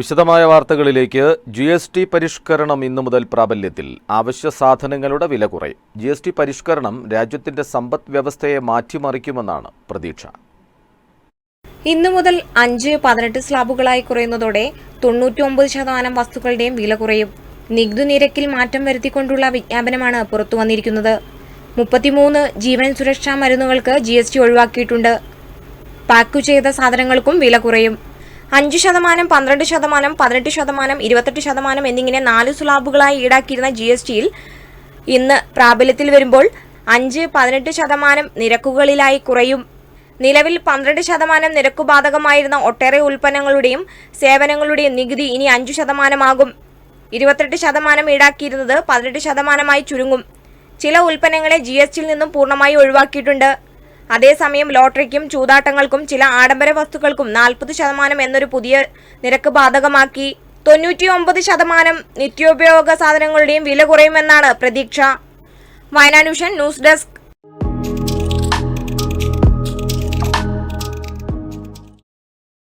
വിശദമായ വാർത്തകളിലേക്ക് G S T പരിഷ്കരണം ഇന്നു മുതൽ പ്രാബല്യത്തിൽ. അവശ്യ സാധനങ്ങളുടെ വില കുറയും ജി എസ് ടി പരിഷ്കരണം രാജ്യത്തിന്റെ സമ്പദ് വ്യവസ്ഥയെ മാറ്റിമറിക്കുമെന്നാണ് പ്രതീക്ഷ. ഇന്നു മുതൽ അഞ്ച് പതിനെട്ട് സ്ലാബുകളായി കുറയുന്നതോടെ തൊണ്ണൂറ്റി ഒമ്പത് ശതമാനം വസ്തുക്കളുടെയും വില കുറയും. നികുതി നിരക്കിൽ മാറ്റം വരുത്തിക്കൊണ്ടുള്ള വിജ്ഞാപനമാണ് പുറത്തു വന്നിരിക്കുന്നത്. മുപ്പത്തിമൂന്ന് ജീവൻ സുരക്ഷാ മരുന്നുകൾക്ക് ജി ഒഴിവാക്കിയിട്ടുണ്ട്. പാക്കു ചെയ്ത സാധനങ്ങൾക്കും വില കുറയും. അഞ്ച് ശതമാനം പന്ത്രണ്ട് ശതമാനം പതിനെട്ട് ശതമാനം ഇരുപത്തെട്ട് ശതമാനം എന്നിങ്ങനെ നാല് സ്ലാബുകളായി ഈടാക്കിയിരുന്ന ജി എസ് ടിയിൽ ഇന്ന് പ്രാബല്യത്തിൽ വരുമ്പോൾ അഞ്ച് പതിനെട്ട് ശതമാനം നിരക്കുകളിലായി കുറയും. നിലവിൽ പന്ത്രണ്ട് ശതമാനം നിരക്കു ബാധകമായിരുന്ന ഒട്ടേറെ ഉൽപ്പന്നങ്ങളുടെയും സേവനങ്ങളുടെയും നികുതി ഇനി അഞ്ചു ശതമാനമാകും. ഇരുപത്തെട്ട് ശതമാനം ഈടാക്കിയിരുന്നത് പതിനെട്ട് ശതമാനമായി ചുരുങ്ങും. ചില ഉൽപ്പന്നങ്ങളെ ജി എസ് ടിയിൽ നിന്നും പൂർണമായി ഒഴിവാക്കിയിട്ടുണ്ട്. അതേസമയം ലോട്ടറിക്കും ചൂതാട്ടങ്ങൾക്കും ചില ആഡംബര വസ്തുക്കൾക്കും നാൽപ്പത് ശതമാനം എന്നൊരു പുതിയ നിരക്ക് ബാധകമാക്കി. തൊണ്ണൂറ്റിയൊമ്പത് ശതമാനം നിത്യോപയോഗ സാധനങ്ങളുടെയും വില കുറയുമെന്നാണ് പ്രതീക്ഷ. Wayanad news desk